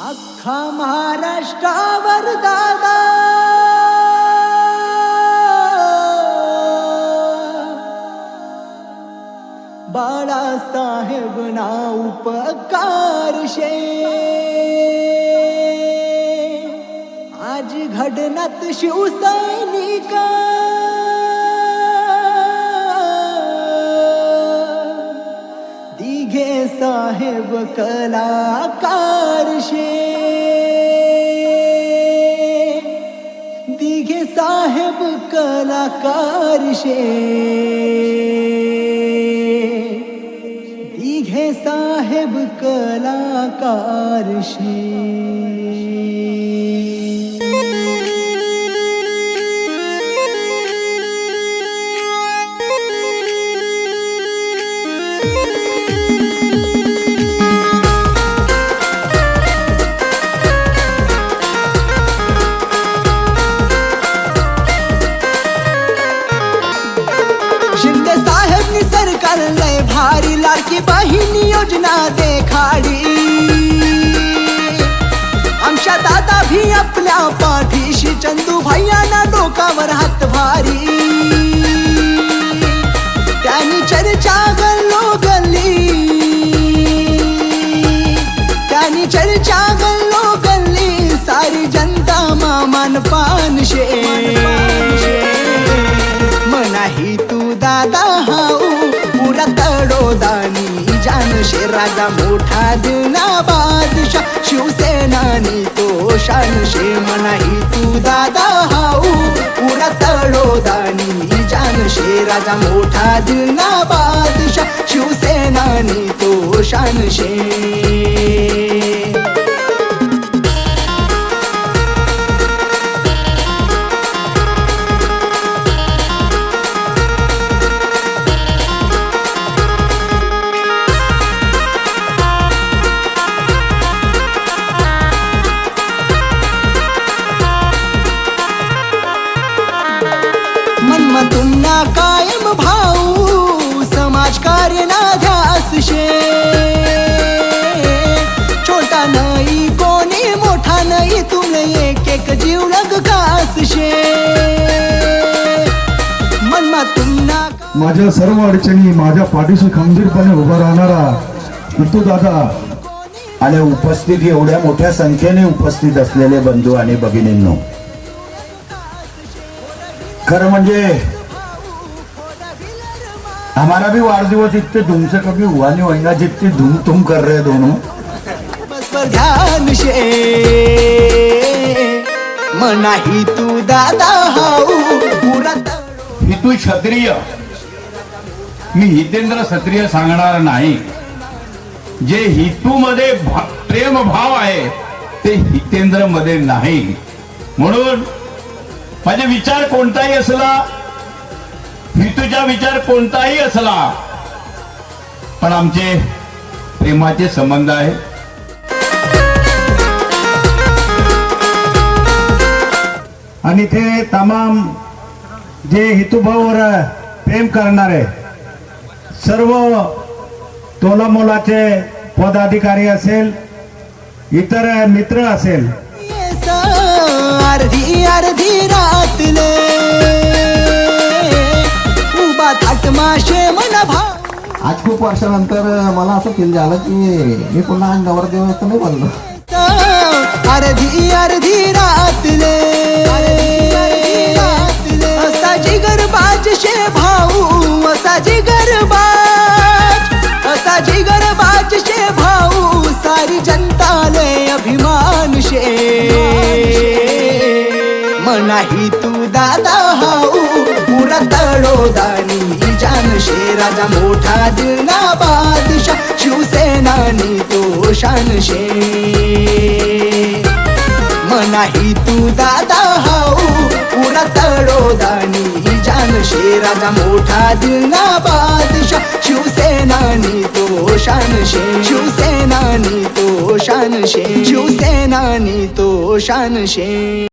अख्खा महाराष्ट्रावर दादा. बाळासाहेब ना उपकारशे. आज घडनात शिवसैनिका. दिघे साहेब कलाकार शे। दिघे साहेब कलाकार शे। दिघे साहेब कलाकार काही नियोजना योजना देखाडी. आमच्या दादा भी आपल्या पाठीशी चंदू भैयाना डोकावर हात भारी. त्यांनी चर्चा गल्लो गल्ली. त्यांनी चर्चा गल्लो गल्ली. सारी जनता मामान पानशे. मनाही तू दादा हाऊ पुरा तडोदा जानशे राजा मोठा दिना बादशा शिवसेनानी तो शानशे मनाही तू दादा हाऊ. पुरा तडोदानी जानशे राजा मोठा दिना बादशा शिवसेनानी तो शानशे कायम भाऊ समाजकार्य ना ध्यास शे छोटा नाही कोणी मोठा नाही तुले एक एक जीव लग कास शे मन्मतुन्ना माझ्या सर्व अडचणी माझ्या पाठीशी खंबीरपणे उभा राहणारा विठू दादा. आणि उपस्थित एवढ्या मोठ्या संख्येने उपस्थित असलेले बंधू आणि भगिनींनो खरं म्हणजे हमारा भी वाढदिवस इतने धूम से कभी हुआ नहीं होगा जितनी धूम तुम कर रहे दोनों. बस पर ध्यान शे मनाही तू दादा हाऊ हितू क्षत्रिय. मी हितेंद्र क्षत्रिय सांगणार नाही. जे हितू मध्ये प्रेम भाव आहे ते हितेंद्रमध्ये नाही. म्हणून माझे विचार कोणताही असला हितूचा विचार कोणताही असला पण आमचे प्रेमाचे संबंध आहे. आणि ते तमाम जे हितूभाऊवर प्रेम करणारे सर्व तोलामोलाचे पदाधिकारी असेल इतर मित्र असेल. अर्धी अर्धी रातले. माशे मन भा आज खूप वर्षानंतर मला असं फील झालं की मी पुन्हा नवरदेव तर नाही बनलो. अर्धी अर्धी रातले. असा जिगर बाज शे भाऊ असा जिगर बाज असा जिगर भाऊ सारी जनता लय अभिमान शे. मनाही तू दादा शे राजा मोठा दिना बादशा शिवसेनानी तो शानशे. मनाही तू दादा हाऊ पुरा तडोदानी जानशे. राजा मोठा दिना बादशा शिवसेनानी तो शानशे. शिवसेनानी तो शानशे. शिवसेनानी तो शानशे.